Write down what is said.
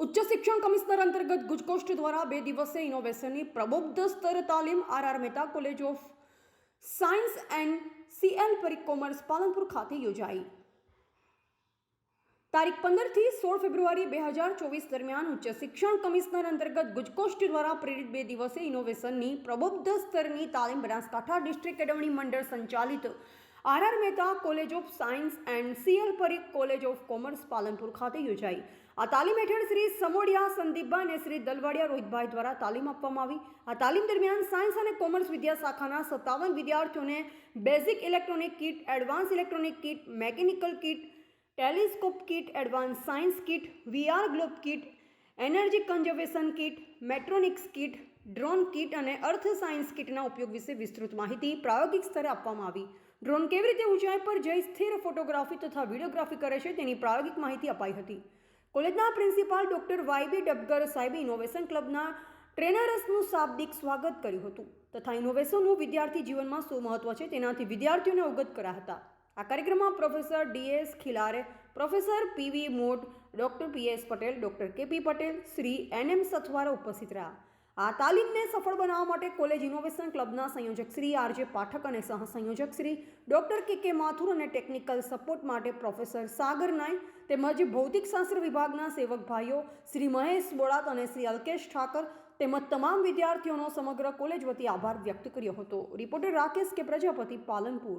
ઉચ્ચ શિક્ષણ કમિશનર અંતર્ગત ગુજકોસ્ટ દ્વારા બે દિવસીય ઇનોવેશનની પ્રબુદ્ધ સ્તર તાલીમ R R Mehta college of science and CL Parikh commerce Palanpur ખાતે યોજાઈ તારીખ પંદરથી સોળ ફેબ્રુઆરી બે હજાર ચોવીસ દરમિયાન ઉચ્ચ શિક્ષણ કમિશનર અંતર્ગત ગુજકોસ્ટ દ્વારા પ્રેરિત બે દિવસીય ઇનોવેશનની પ્રબુદ્ધ સ્તરની તાલીમ બનાસકાંઠા ડિસ્ટ્રિક્ટ કેળવણી મંડળ સંચાલિત R R Mehta college of science and CL Parikh college of commerce Palanpur ખાતે યોજાઈ. આ તાલીમ હેઠળ શ્રી સમોડિયા સંદીપભાઈ અને શ્રી દલવાડિયા રોહિતભાઈ દ્વારા તાલીમ આપવામાં આવી. આ તાલીમ દરમિયાન સાયન્સ અને કોમર્સ વિદ્યા શાખાના સત્તાવન વિદ્યાર્થીઓને basic electronic kit, advance electronic kit, mechanical kit, telescope kit, advance science kit, VR globe kit, energy conservation kit, mechatronics kit, drone kit અને અર્થ સાયન્સ કીટના ઉપયોગ વિશે વિસ્તૃત માહિતી પ્રાયોગિક સ્તરે આપવામાં આવી. ડ્રોન કેવી રીતે ઊંચાઈ પર જઈ સ્થિર ફોટોગ્રાફી તથા વિડીયોગ્રાફી કરે છે તેની પ્રાયોગિક માહિતી અપાઈ હતી. કોલેજના પ્રિન્સિપાલ ડોક્ટર વાયબી ડબગર સાહેબે ઇનોવેશન ક્લબના ટ્રેનર્સનું શાબ્દિક સ્વાગત કર્યું હતું તથા ઇનોવેશનનું વિદ્યાર્થી જીવનમાં શું મહત્વ છે તેનાથી વિદ્યાર્થીઓને અવગત કર્યા હતા. આ કાર્યક્રમમાં professor DS Khilare, professor PV Mot doctor PS Patel, doctor KP Patel, Shri N M Sathvara ઉપસ્થિત રહ્યા. આ તાલીમને સફળ બનાવવા માટે કોલેજ ઇનોવેશન ક્લબના સંયોજક શ્રી આરજે પાઠક અને સહ સંયોજક શ્રી ડૉક્ટર કે કે માથુર અને ટેકનિકલ સપોર્ટ માટે પ્રોફેસર સાગર નાય તેમજ ભૌતિકશાસ્ત્ર વિભાગના સેવક ભાઈઓ શ્રી મહેશ બોળાત અને શ્રી અલ્કેશ ઠાકર તેમજ તમામ વિદ્યાર્થીઓનો સમગ્ર કોલેજ વતી આભાર વ્યક્ત કર્યો હતો. રિપોર્ટર રાકેશ કે પ્રજાપતિ પાલનપુર.